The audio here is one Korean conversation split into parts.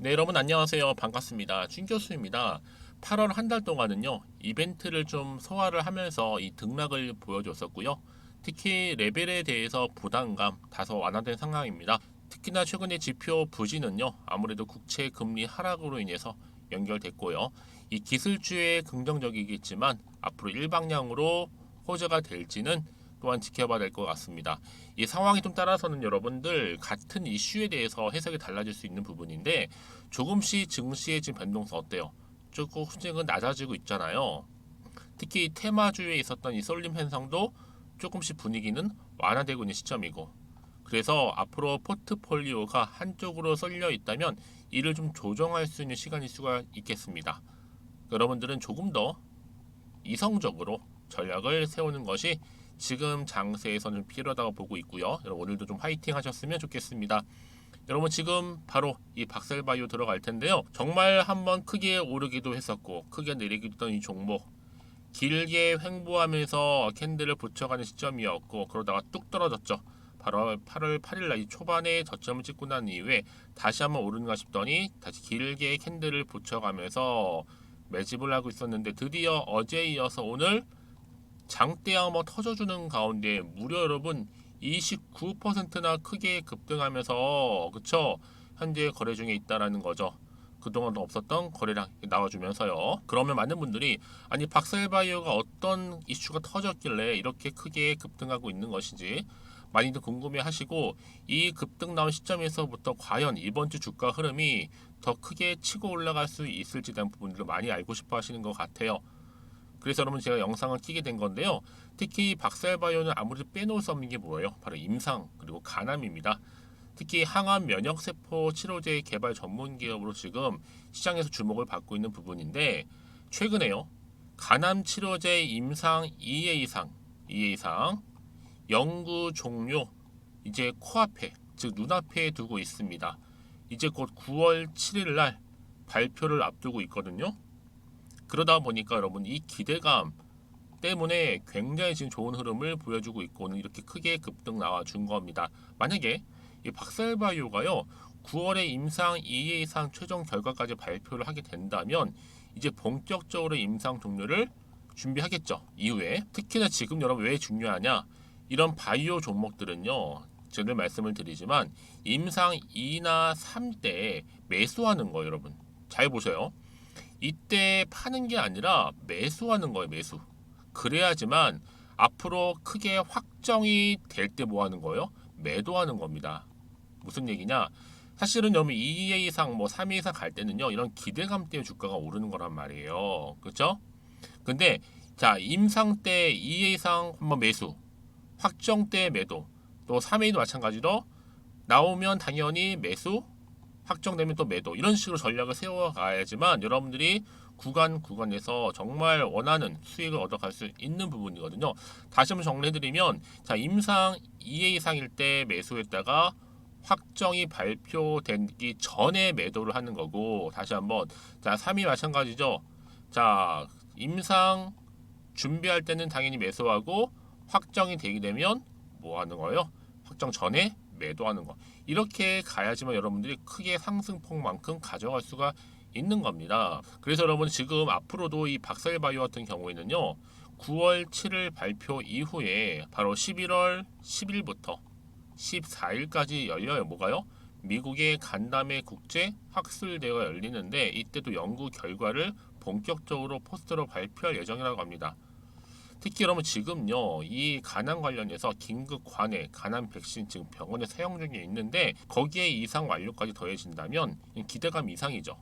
네, 여러분 안녕하세요. 반갑습니다. 준 교수입니다. 8월 한 달 동안은요, 이벤트를 좀 소화를 하면서 이 등락을 보여줬었고요. 특히 레벨에 대해서 부담감 다소 완화된 상황입니다. 특히나 최근의 지표 부진은요, 아무래도 국채 금리 하락으로 인해서 연결됐고요. 이 기술주에 긍정적이겠지만 앞으로 일방향으로 호재가 될지는 또한 지켜봐야 될 것 같습니다. 이 상황에 좀 따라서는 여러분들 같은 이슈에 대해서 해석이 달라질 수 있는 부분인데 조금씩 증시의 지금 변동성 어때요? 조금 흔적은 낮아지고 있잖아요. 특히 테마주에 있었던 이 쏠림 현상도 조금씩 분위기는 완화되고 있는 시점이고 그래서 앞으로 포트폴리오가 한쪽으로 쏠려 있다면 이를 좀 조정할 수 있는 시간일 수가 있겠습니다. 여러분들은 조금 더 이성적으로 전략을 세우는 것이 지금 장세에서는 필요하다고 보고 있고요. 여러분 오늘도 좀 화이팅 하셨으면 좋겠습니다. 여러분 지금 바로 이 박셀바이오 들어갈 텐데요. 정말 한번 크게 오르기도 했었고 크게 내리기도 했던 이 종목 길게 횡보하면서 캔들을 붙여가는 시점이었고 그러다가 뚝 떨어졌죠. 바로 8월 8일 날이 초반에 저점을 찍고 난 이후에 다시 한번 오르는가 싶더니 다시 길게 캔들을 붙여가면서 매집을 하고 있었는데 드디어 어제 이어서 오늘 장대 한번 터져주는 가운데 무려 여러분 29%나 크게 급등하면서 그쵸 현재 거래 중에 있다라는 거죠. 그동안 없었던 거래량 나와주면서요. 그러면 많은 분들이 아니 박셀바이오가 어떤 이슈가 터졌길래 이렇게 크게 급등하고 있는 것인지 많이들 궁금해하시고 이 급등 나온 시점에서부터 과연 이번 주 주가 흐름이 더 크게 치고 올라갈 수 있을지 대한 부분들을 많이 알고 싶어 하시는 것 같아요. 그래서 여러분 제가 영상을 끼게 된 건데요. 특히 박살바이오는 아무래도 빼놓을 수 없는 게 뭐예요? 바로 임상 그리고 간암입니다. 특히 항암 면역세포 치료제 개발 전문 기업으로 지금 시장에서 주목을 받고 있는 부분인데 최근에요. 간암 치료제 임상 2회 이상, 2회 이상 연구 종료 이제 코앞에 즉 눈앞에 두고 있습니다. 이제 곧 9월 7일 날 발표를 앞두고 있거든요. 그러다 보니까 여러분 이 기대감 때문에 굉장히 지금 좋은 흐름을 보여주고 있고 는 이렇게 크게 급등 나와 준 겁니다. 만약에 이 박셀바이오가요 9월에 임상 2회 이상 최종 결과까지 발표를 하게 된다면 이제 본격적으로 임상 종료를 준비하겠죠. 이후에 특히나 지금 여러분 왜 중요하냐? 이런 바이오 종목들은요 제가 말씀을 드리지만 임상 2나 3때 매수하는 거 여러분 잘 보세요 이때 파는 게 아니라 매수하는 거예요, 매수. 그래야지만 앞으로 크게 확정이 될 때 뭐 하는 거예요? 매도하는 겁니다. 무슨 얘기냐? 사실은 여러분 2회 이상 뭐 3회 이상 갈 때는요. 이런 기대감 때문에 주가가 오르는 거란 말이에요. 그렇죠? 근데 자, 임상 때 2회 이상 한번 매수. 확정 때 매도. 또 3회도 마찬가지로 나오면 당연히 매수, 확정되면 또 매도 이런 식으로 전략을 세워가야지만 여러분들이 구간 구간에서 정말 원하는 수익을 얻어갈 수 있는 부분이거든요. 다시 한번 정리해드리면 자 임상 2회 이상일 때 매수했다가 확정이 발표되기 전에 매도를 하는 거고 다시 한번 자 3위 마찬가지죠. 자 임상 준비할 때는 당연히 매수하고 확정이 되게 되면 뭐 하는 거예요? 확정 전에 매도하는 거. 이렇게 가야지만 여러분들이 크게 상승폭만큼 가져갈 수가 있는 겁니다. 그래서 여러분 지금 앞으로도 이 박살바이오 같은 경우에는요. 9월 7일 발표 이후에 바로 11월 10일부터 14일까지 열려요. 뭐가요? 미국의 간담회 국제 학술 대회가 열리는데 이때도 연구 결과를 본격적으로 포스터로 발표할 예정이라고 합니다. 특히 여러분 지금요 이 간암 관련해서 긴급 관해 간암 백신 지금 병원에 사용 중에 있는데 거기에 이상 완료까지 더해진다면 기대감 이상이죠.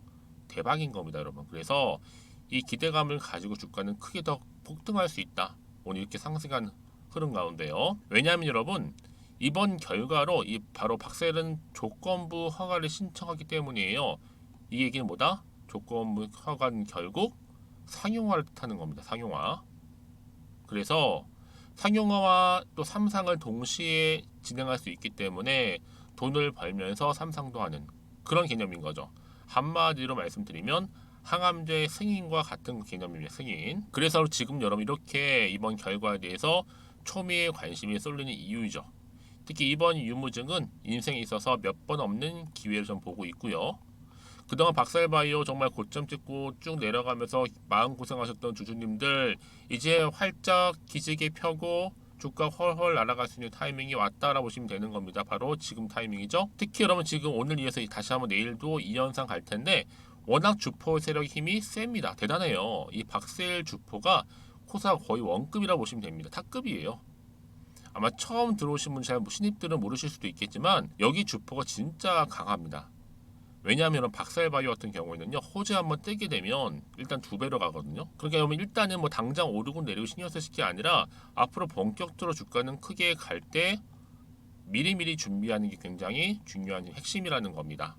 대박인 겁니다 여러분. 그래서 이 기대감을 가지고 주가는 크게 더 폭등할 수 있다. 오늘 이렇게 상승한 흐름 가운데요. 왜냐하면 여러분 이번 결과로 이 바로 박셀은 조건부 허가를 신청하기 때문이에요. 이 얘기는 뭐다? 조건부 허가는 결국 상용화를 뜻하는 겁니다 상용화 그래서 상용화와 또 삼상을 동시에 진행할 수 있기 때문에 돈을 벌면서 삼상도 하는 그런 개념인 거죠. 한마디로 말씀드리면 항암제 승인과 같은 개념입니다. 승인. 그래서 지금 여러분 이렇게 이번 결과에 대해서 초미의 관심이 쏠리는 이유이죠. 특히 이번 유무증은 인생에 있어서 몇 번 없는 기회를 좀 보고 있고요. 그동안 박살바이오 정말 고점 찍고 쭉 내려가면서 마음 고생하셨던 주주님들 이제 활짝 기지개 펴고 주가 헐헐 날아갈 수 있는 타이밍이 왔다라 보시면 되는 겁니다. 바로 지금 타이밍이죠. 특히 여러분 지금 오늘 이어서 다시 한번 내일도 이 현상 갈 텐데 워낙 주포 세력의 힘이 셉니다. 대단해요. 이 박셀 주포가 코사 거의 원급이라 보시면 됩니다. 탑급이에요. 아마 처음 들어오신 분 잘 신입들은 모르실 수도 있겠지만 여기 주포가 진짜 강합니다. 왜냐하면 박살바이오 같은 경우에는요 호재 한번 뜨게 되면 일단 두 배로 가거든요. 그러니까 여러분 일단은 뭐 당장 오르고 내리고 신경 쓰실 게 아니라 앞으로 본격적으로 주가는 크게 갈 때 미리미리 준비하는 게 굉장히 중요한 핵심이라는 겁니다.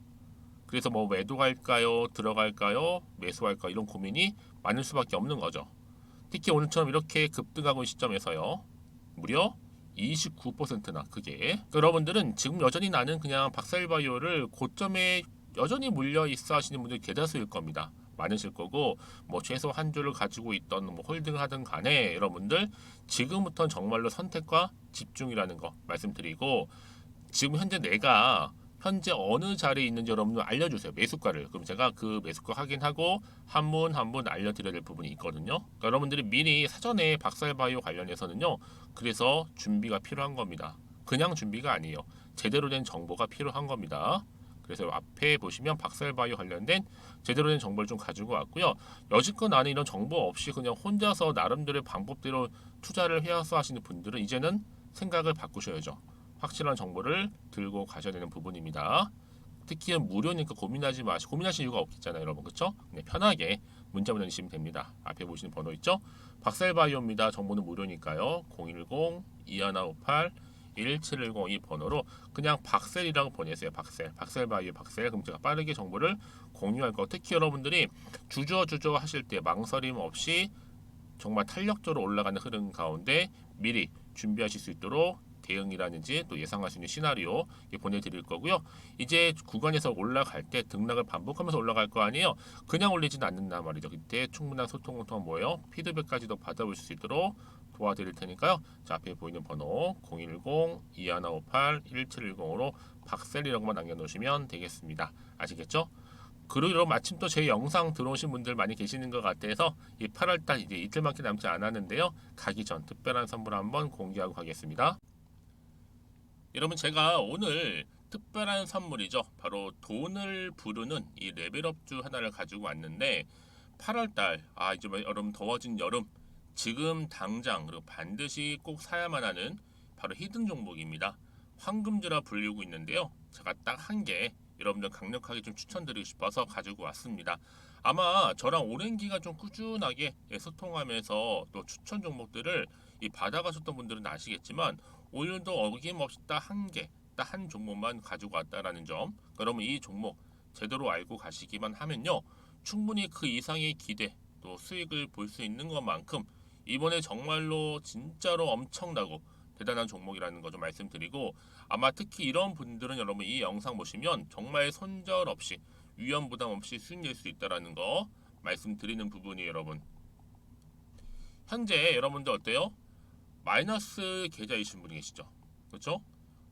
그래서 뭐 매도할까요, 들어갈까요, 매수할까 이런 고민이 많을 수밖에 없는 거죠. 특히 오늘처럼 이렇게 급등하고 있는 시점에서요, 무려 29%나 크게. 그러니까 여러분들은 지금 여전히 나는 그냥 박살바이오를 고점에 여전히 물려 있어 하시는 분들이 대다수일 겁니다. 많으실 거고 뭐 최소 한 주를 가지고 있던 뭐 홀딩을 하든 간에 여러분들 지금부터는 정말로 선택과 집중이라는 거 말씀드리고 지금 현재 내가 현재 어느 자리에 있는지 여러분들 알려주세요. 매수가를. 그럼 제가 그 매수가 확인하고 한 분 한 분 알려드려야 될 부분이 있거든요. 그러니까 여러분들이 미리 사전에 박살바이오 관련해서는요 그래서 준비가 필요한 겁니다. 그냥 준비가 아니에요. 제대로 된 정보가 필요한 겁니다 그래서 앞에 보시면 박살바이오 관련된 제대로 된 정보를 좀 가지고 왔고요. 여지껏 나는 이런 정보 없이 그냥 혼자서 나름대로의 방법대로 투자를 해서 하시는 분들은 이제는 생각을 바꾸셔야죠. 확실한 정보를 들고 가셔야 되는 부분입니다. 특히 무료니까 고민하지 마시고 고민하실 이유가 없겠잖아요, 여러분. 그렇죠? 네, 편하게 문자 보내주시면 됩니다. 앞에 보시는 번호 있죠? 박살바이오입니다. 정보는 무료니까요. 010 2158 1710 이 번호로 그냥 박셀이라고 보내세요. 박셀. 박셀바이오 박셀. 그럼 제가 빠르게 정보를 공유할 거. 특히 여러분들이 주저주저 하실 때 망설임 없이 정말 탄력적으로 올라가는 흐름 가운데 미리 준비하실 수 있도록 대응이라든지 또 예상할 수 있는 시나리오 보내드릴 거고요. 이제 구간에서 올라갈 때 등락을 반복하면서 올라갈 거 아니에요. 그냥 올리지는 않는단 말이죠. 그때 충분한 소통을 통한 뭐예요? 피드백까지도 받아볼 수 있도록 도와드릴 테니까요. 자 앞에 보이는 번호 010-2158-1710으로 박셀이라고만 남겨놓으시면 되겠습니다. 아시겠죠? 그리고 마침 또 제 영상 들어오신 분들 많이 계시는 것 같아서 이 8월달 이제 이틀밖에 남지 않았는데요. 가기 전 특별한 선물 한번 공개하고 가겠습니다. 여러분 제가 오늘 특별한 선물이죠. 바로 돈을 부르는 이 레벨업주 하나를 가지고 왔는데 8월달 아 이제 뭐 여러분 더워진 여름 지금 당장 그리고 반드시 꼭 사야만 하는 바로 히든 종목입니다. 황금주라 불리고 있는데요. 제가 딱 한 개 여러분들 강력하게 좀 추천드리고 싶어서 가지고 왔습니다. 아마 저랑 오랜 기간 좀 꾸준하게 예, 소통하면서 또 추천 종목들을 이 받아가셨던 분들은 아시겠지만 오늘도 어김없이 딱 한 개, 딱 한 종목만 가지고 왔다라는 점. 그러면 이 종목 제대로 알고 가시기만 하면요. 충분히 그 이상의 기대 또 수익을 볼 수 있는 것만큼 이번에 정말로 진짜로 엄청나고 대단한 종목이라는 거 좀 말씀드리고 아마 특히 이런 분들은 여러분 이 영상 보시면 정말 손절 없이 위험 부담 없이 수익 낼 수 있다라는 거 말씀드리는 부분이 여러분 현재 여러분들 어때요? 마이너스 계좌이신 분이 계시죠 그렇죠?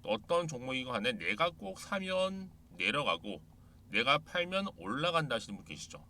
어떤 종목이건 간에 내가 꼭 사면 내려가고 내가 팔면 올라간다 하시는 분 계시죠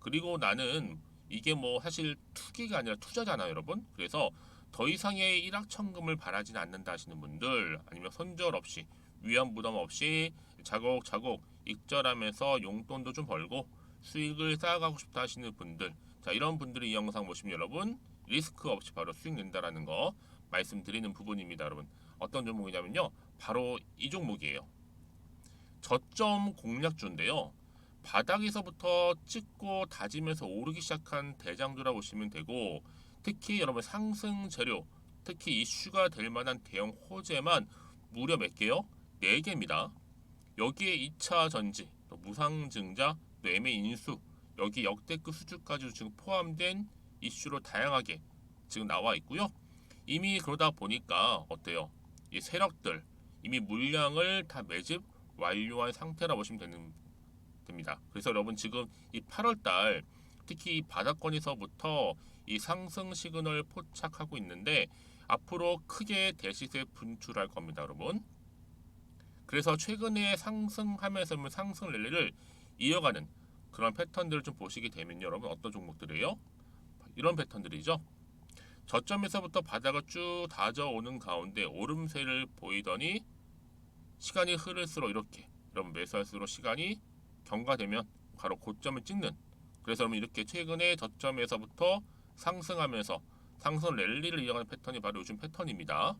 그리고 나는 이게 뭐 사실 투기가 아니라 투자잖아요, 여러분. 그래서 더 이상의 일확천금을 바라지는 않는다 하시는 분들 아니면 손절 없이 위험 부담 없이 자곡자곡 익절하면서 용돈도 좀 벌고 수익을 쌓아가고 싶다 하시는 분들. 자 이런 분들이 이 영상 보시면 여러분 리스크 없이 바로 수익 낸다라는 거 말씀드리는 부분입니다 여러분. 어떤 종목이냐면요. 바로 이 종목이에요. 저점 공략주인데요 바닥에서부터 찍고 다지면서 오르기 시작한 대장주라 보시면 되고 특히 여러분 상승 재료 특히 이슈가 될 만한 대형 호재만 무려 몇 개요? 4개입니다. 여기에 2차 전지, 또 무상증자, 또 매매 인수, 여기 역대급 수주까지 지금 포함된 이슈로 다양하게 지금 나와 있고요. 이미 그러다 보니까 어때요? 이 세력들 이미 물량을 다 매집 완료한 상태라 보시면 되는 됩니다. 그래서 여러분 지금 이 8월 달 특히 이 바닥권에서부터 이 상승 시그널 포착하고 있는데 앞으로 크게 대시세 분출할 겁니다, 여러분. 그래서 최근에 상승하면서 상승 랠리를 이어가는 그런 패턴들을 좀 보시게 되면 여러분 어떤 종목들이에요? 이런 패턴들이죠. 저점에서부터 바닥을 쭉 다져오는 가운데 오름세를 보이더니 시간이 흐를수록 이렇게 여러분 매수할수록 시간이 경과되면 바로 고점을 찍는 그래서 여러분 이렇게 최근에 저점에서부터 상승하면서 상승 랠리를 이어가는 패턴이 바로 요즘 패턴입니다.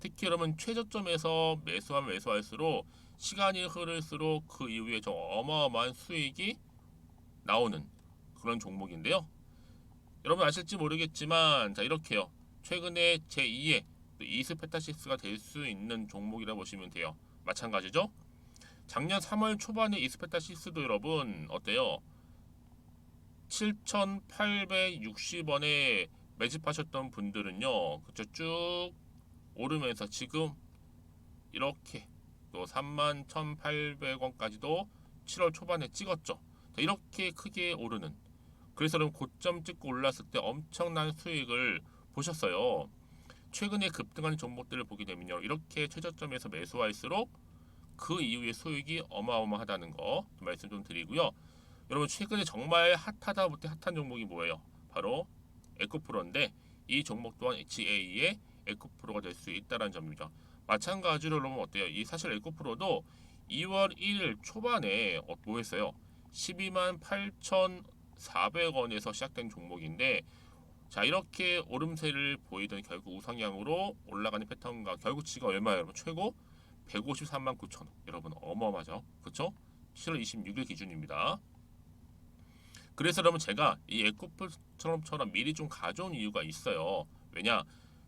특히 여러분 최저점에서 매수하면 매수할수록 시간이 흐를수록 그 이후에 좀 어마어마한 수익이 나오는 그런 종목인데요. 여러분 아실지 모르겠지만 자 이렇게요. 최근에 제2의 이스페타시스가 될 수 있는 종목이라 보시면 돼요. 마찬가지죠. 작년 3월 초반에 이스페타 시스도 여러분 어때요? 7,860원에 매집하셨던 분들은요. 그쵸 쭉 오르면서 지금 이렇게 또 31,800원까지도 7월 초반에 찍었죠. 자, 이렇게 크게 오르는 그래서 그럼 고점 찍고 올랐을 때 엄청난 수익을 보셨어요. 최근에 급등한 종목들을 보게 되면요. 이렇게 최저점에서 매수할수록 그 이후에 수익이 어마어마하다는 거 말씀 좀 드리고요. 여러분 최근에 정말 핫하다 못해 핫한 종목이 뭐예요? 바로 에코프로인데 이 종목 또한 HA의 에코프로가 될 수 있다는 점이죠. 마찬가지로 여러분 어때요? 이 사실 에코프로도 2월 1일 초반에 어, 뭐 했어요? 12만 8,400원에서 시작된 종목인데 자 이렇게 오름세를 보이던 결국 우상향으로 올라가는 패턴과 결국 지가 얼마예요 여러분 최고 153만 9천 원 여러분 어마어마하죠 그쵸 7월 26일 기준입니다 그래서 여러분 제가 이 에코프처럼처럼 미리 좀 가져온 이유가 있어요 왜냐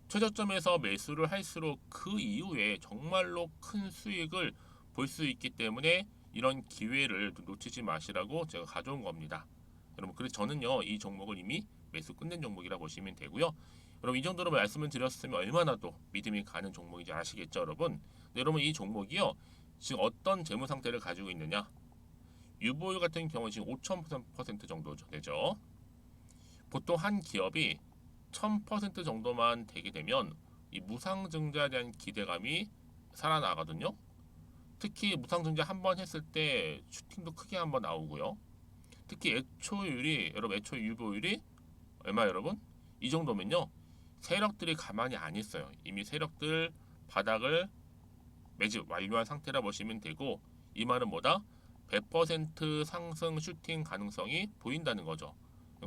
최저점에서 매수를 할수록 그 이후에 정말로 큰 수익을 볼 수 있기 때문에 이런 기회를 놓치지 마시라고 제가 가져온 겁니다. 여러분 그래서 저는요 이 종목을 이미 매수 끝낸 종목이라 보시면 되고요. 여러분 이 정도로 말씀을 드렸으면 얼마나 또 믿음이 가는 종목인지 아시겠죠, 여러분? 네, 여러분 이 종목이요 지금 어떤 재무 상태를 가지고 있느냐? 유보율 같은 경우 지금 5,000% 정도 되죠. 보통 한 기업이 1000% 정도만 되게 되면 이 무상증자에 대한 기대감이 살아나거든요. 특히 무상증자 한 번 했을 때 슈팅도 크게 한 번 나오고요. 특히 애초율이 여러분 애초 유보율이 얼마 여러분? 이 정도면요. 세력들이 가만히 안 있어요. 이미 세력들 바닥을 매집 완료한 상태라 보시면 되고 이 말은 뭐다? 100% 상승 슈팅 가능성이 보인다는 거죠.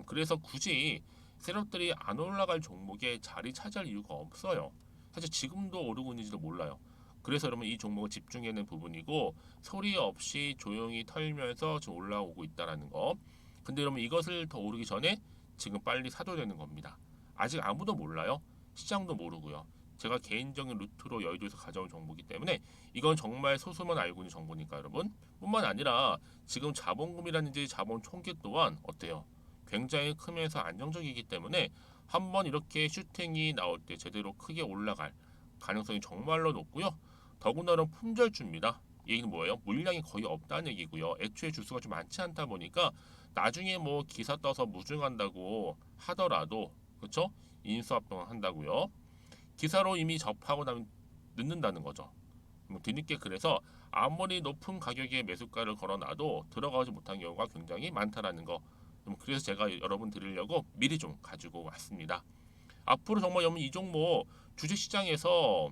그래서 굳이 세력들이 안 올라갈 종목에 자리 차지할 이유가 없어요. 사실 지금도 오르고 있는지도 몰라요. 그래서 여러분 이 종목을 집중해야 하는 부분이고 소리 없이 조용히 털면서 지금 올라오고 있다라는 거. 근데 여러분 이것을 더 오르기 전에 지금 빨리 사둬야 되는 겁니다. 아직 아무도 몰라요. 시장도 모르고요. 제가 개인적인 루트로 여의도에서 가져온 정보이기 때문에 이건 정말 소수만 알고 있는 정보니까 여러분 뿐만 아니라 지금 자본금이라든지 자본 총계 또한 어때요? 굉장히 크면서 안정적이기 때문에 한번 이렇게 슈팅이 나올 때 제대로 크게 올라갈 가능성이 정말로 높고요. 더군다나 품절주입니다. 이 얘기는 뭐예요? 물량이 거의 없다는 얘기고요. 애초에 주수가 좀 많지 않다 보니까 나중에 뭐 기사 떠서 무증한다고 하더라도 그렇죠? 인수합병을 한다고요. 기사로 이미 접하고 나면 늦는다는 거죠. 뭐 뒤늦게 그래서 아무리 높은 가격에 매수가를 걸어놔도 들어가지 못한 경우가 굉장히 많다라는 거. 그래서 제가 여러분 드리려고 미리 좀 가지고 왔습니다. 앞으로 정말 여러분 이 종목 주식시장에서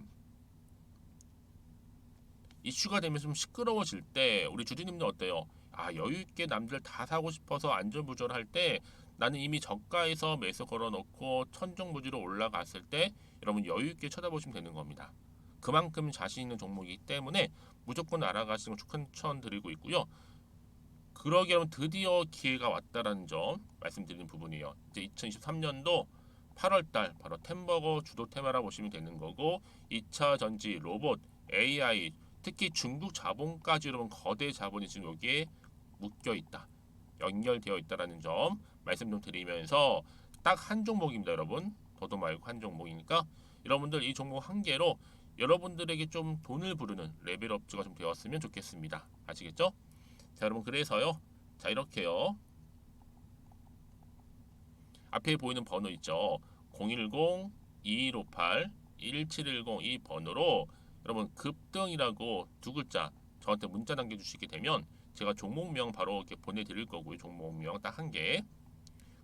이슈가 되면 좀 시끄러워질 때 우리 주주님들 어때요? 아 여유 있게 남들 다 사고 싶어서 안전부절할 때 나는 이미 저가에서 매수 걸어놓고 천정부지로 올라갔을 때 여러분 여유 있게 쳐다보시면 되는 겁니다. 그만큼 자신 있는 종목이기 때문에 무조건 알아가시는 걸 추천드리고 있고요. 그러기 위면 드디어 기회가 왔다라는 점 말씀드리는 부분이에요. 이제 2023년도 8월달 바로 템버거 주도 테마라 보시면 되는 거고 2차 전지, 로봇, AI 특히 중국 자본까지 여러분 거대 자본이 지금 여기에 묶여 있다. 연결되어 있다라는 점 말씀 좀 드리면서 딱 한 종목입니다, 여러분. 더도 말고 한 종목이니까 여러분들 이 종목 한 개로 여러분들에게 좀 돈을 부르는 레벨업주가 좀 되었으면 좋겠습니다. 아시겠죠? 자, 여러분 그래서요. 자, 이렇게요. 앞에 보이는 번호 있죠. 010-2158-1710 이 번호로 여러분 급등이라고 두 글자 저한테 문자 남겨주시게 되면 제가 종목명 바로 이렇게 보내드릴 거고요. 종목명 딱 한 개.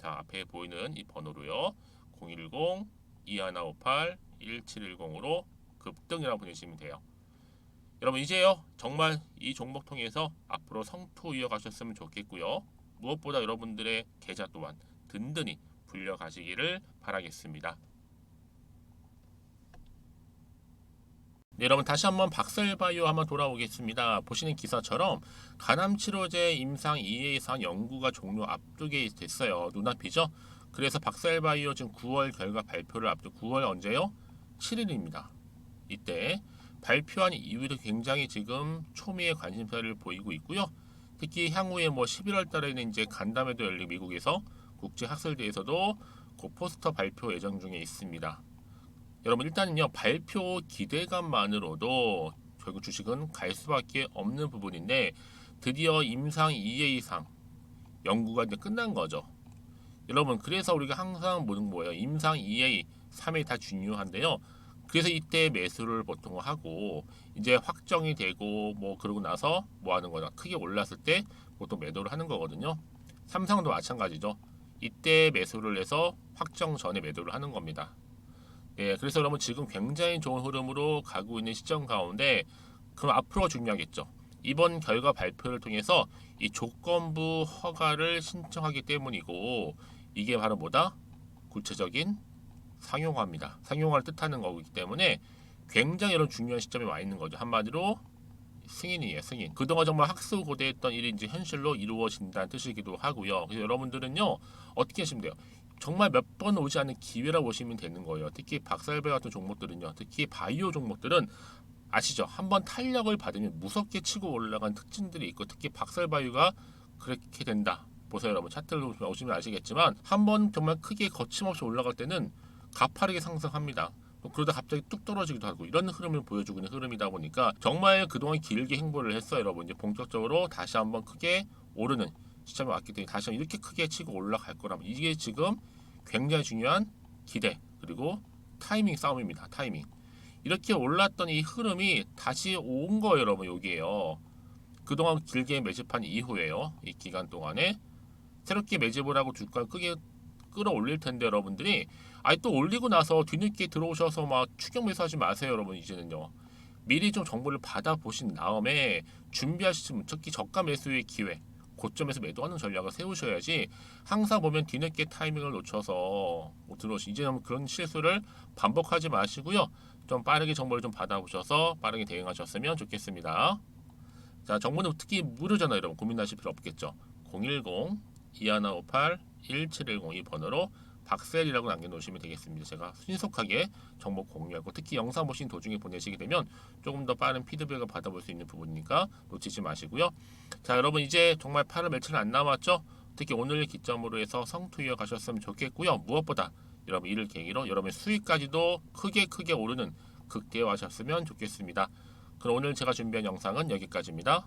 자, 앞에 보이는 이 번호로요. 010 2158 1710으로 급등이라고 보내시면 돼요. 여러분 이제요 정말 이 종목 통해서 앞으로 성투 이어가셨으면 좋겠고요. 무엇보다 여러분들의 계좌 또한 든든히 불려가시기를 바라겠습니다. 네, 여러분 다시 한번 박셀바이오 한번 돌아오겠습니다. 보시는 기사처럼 간암 치료제 임상 2회상 연구가 종료 앞두게 됐어요. 눈앞이죠? 그래서 박셀바이오 지금 9월 결과 발표를 앞두 9월 언제요? 7일입니다. 이때 발표한 이후에도 굉장히 지금 초미의 관심사를 보이고 있고요. 특히 향후에 뭐 11월 달에는 이제 간담회도 열리고 미국에서 국제 학술대에서도 그 포스터 발표 예정 중에 있습니다. 여러분 일단은요 발표 기대감만으로도 결국 주식은 갈 수밖에 없는 부분인데 드디어 임상 2회 이상 연구가 이제 끝난 거죠. 여러분 그래서 우리가 항상 보는 거예요. 임상 2회, 3회 다 중요한데요. 그래서 이때 매수를 보통 하고 이제 확정이 되고 뭐 그러고 나서 뭐 하는 거냐 크게 올랐을 때 보통 매도를 하는 거거든요. 삼성도 마찬가지죠. 이때 매수를 해서 확정 전에 매도를 하는 겁니다. 예, 그래서 여러분 지금 굉장히 좋은 흐름으로 가고 있는 시점 가운데 그럼 앞으로 중요하겠죠. 이번 결과 발표를 통해서 이 조건부 허가를 신청하기 때문이고 이게 바로 뭐다? 구체적인 상용화입니다. 상용화를 뜻하는 거기 때문에 굉장히 이런 중요한 시점에 와 있는 거죠. 한마디로 승인이에요, 승인. 그동안 정말 학수 고대했던 일이 이제 현실로 이루어진다는 뜻이기도 하고요. 그래서 여러분들은요, 어떻게 하시면 돼요? 정말 몇 번 오지 않는 기회라 보시면 되는 거예요. 특히 박살배 같은 종목들은요, 특히 바이오 종목들은 아시죠? 한번 탄력을 받으면 무섭게 치고 올라간 특징들이 있고, 특히 박살바이오가 그렇게 된다. 보세요, 여러분. 차트를 보시면 아시겠지만, 한 번 정말 크게 거침없이 올라갈 때는 가파르게 상승합니다. 또 그러다 갑자기 뚝 떨어지기도 하고 이런 흐름을 보여주고 있는 흐름이다 보니까 정말 그동안 길게 행보를 했어요, 여러분. 이제 본격적으로 다시 한번 크게 오르는 시점에 왔기 때문에 다시 이렇게 크게 치고 올라갈 거라면 이게 지금 굉장히 중요한 기대 그리고 타이밍 싸움입니다. 타이밍. 이렇게 올랐던 이 흐름이 다시 온 거예요, 여러분. 여기에요. 그동안 길게 매집한 이후에요. 이 기간 동안에 새롭게 매집을 하고 주가 크게 끌어올릴 텐데 여러분들이 아니 또 올리고 나서 뒤늦게 들어오셔서 막 추격 매수하지 마세요, 여러분. 이제는요. 미리 좀 정보를 받아 보신 다음에 준비하시면 특히 저가 매수의 기회 고점에서 매도하는 전략을 세우셔야지 항상 보면 뒤늦게 타이밍을 놓쳐서 못 들어오시 이제는 그런 실수를 반복하지 마시고요. 좀 빠르게 정보를 좀 받아보셔서 빠르게 대응하셨으면 좋겠습니다. 자, 정보는 특히 무료잖아요, 여러분. 고민하실 필요 없겠죠. 010 2158 1710이 번호로 박셀이라고 남겨놓으시면 되겠습니다. 제가 신속하게 정보 공유하고 특히 영상 보신 도중에 보내시게 되면 조금 더 빠른 피드백을 받아볼 수 있는 부분이니까 놓치지 마시고요. 자, 여러분 이제 정말 8월 며칠 안 남았죠? 특히 오늘 기점으로 해서 성투 이어 가셨으면 좋겠고요. 무엇보다 여러분 이를 계기로 여러분의 수익까지도 크게 크게 오르는 극대화하셨으면 좋겠습니다. 그럼 오늘 제가 준비한 영상은 여기까지입니다.